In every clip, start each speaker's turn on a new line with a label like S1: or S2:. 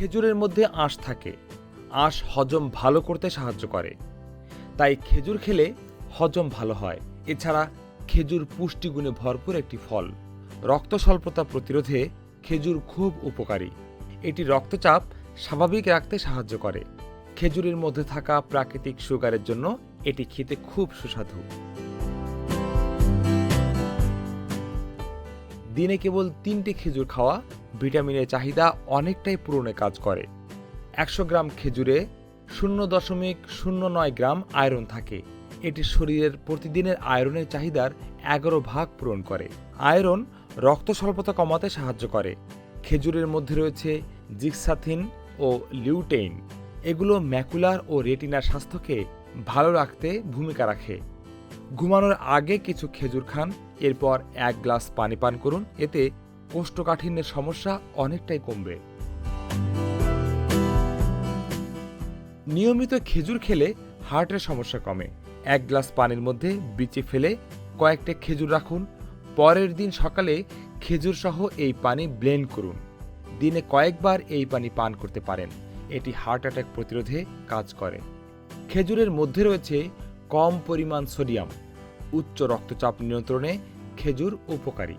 S1: খেজুরের মধ্যে আঁশ থাকে। আঁশ হজম ভালো করতে সাহায্য করে। তাই খেজুর খেলে হজম ভালো হয়। এছাড়া খেজুর পুষ্টিগুণে ভরপুর একটি ফল। রক্ত স্বল্পতা প্রতিরোধে খেজুর খুব উপকারী। এটি রক্তচাপ স্বাভাবিক রাখতে সাহায্য করে। খেজুরের মধ্যে থাকা প্রাকৃতিক সুগারের জন্য এটি খেতে খুব সুস্বাদু। দিনে কেবল তিনটি খেজুর খাওয়া ভিটামিনের চাহিদা অনেকটাই পূরণে কাজ করে। একশো গ্রাম খেজুরে শূন্য দশমিক শূন্য নয় গ্রাম আয়রন থাকে। এটি শরীরের প্রতিদিনের আয়রনের চাহিদার এগারো ভাগ পূরণ করে। আয়রন রক্ত স্বল্পতা কমাতে সাহায্য করে। খেজুরের মধ্যে রয়েছে জিক্সাথিন ও লিউটেইন। এগুলো ম্যাকুলার ও রেটিনার স্বাস্থ্যকে ভালো রাখতে ভূমিকা রাখে। ঘুমানোর আগে কিছু খেজুর খান, এরপর এক গ্লাস পানি পান করুন। এতে কোষ্ঠকাঠিন্যের সমস্যা অনেকটাই কমবে। নিয়মিত খেজুর খেলে হার্টের সমস্যা কমে। এক গ্লাস পানির মধ্যে বিচে ফেলে কয়েকটা খেজুর রাখুন। পরের দিন সকালে খেজুর সহ এই পানি ব্লেন্ড করুন। দিনে কয়েকবার এই পানি পান করতে পারেন। এটি হার্ট অ্যাটাক প্রতিরোধে কাজ করে। খেজুরের মধ্যে রয়েছে কম পরিমাণ সোডিয়াম। উচ্চ রক্তচাপ নিয়ন্ত্রণে খেজুর উপকারী।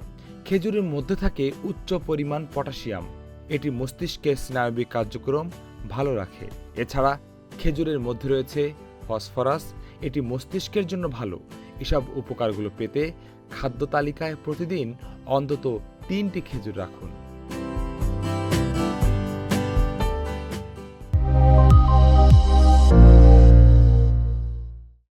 S1: খেজুরের মধ্যে থাকে উচ্চ পরিমাণ পটাশিয়াম। এটি মস্তিষ্কের স্নায়বিক কার্যক্রম ভালো রাখে। এছাড়া খেজুরের মধ্যে রয়েছে ফসফরাস। এটি মস্তিষ্কের জন্য ভালো। এসব উপকারগুলো পেতে খাদ্য তালিকায় প্রতিদিন অন্তত তিনটি খেজুর রাখুন।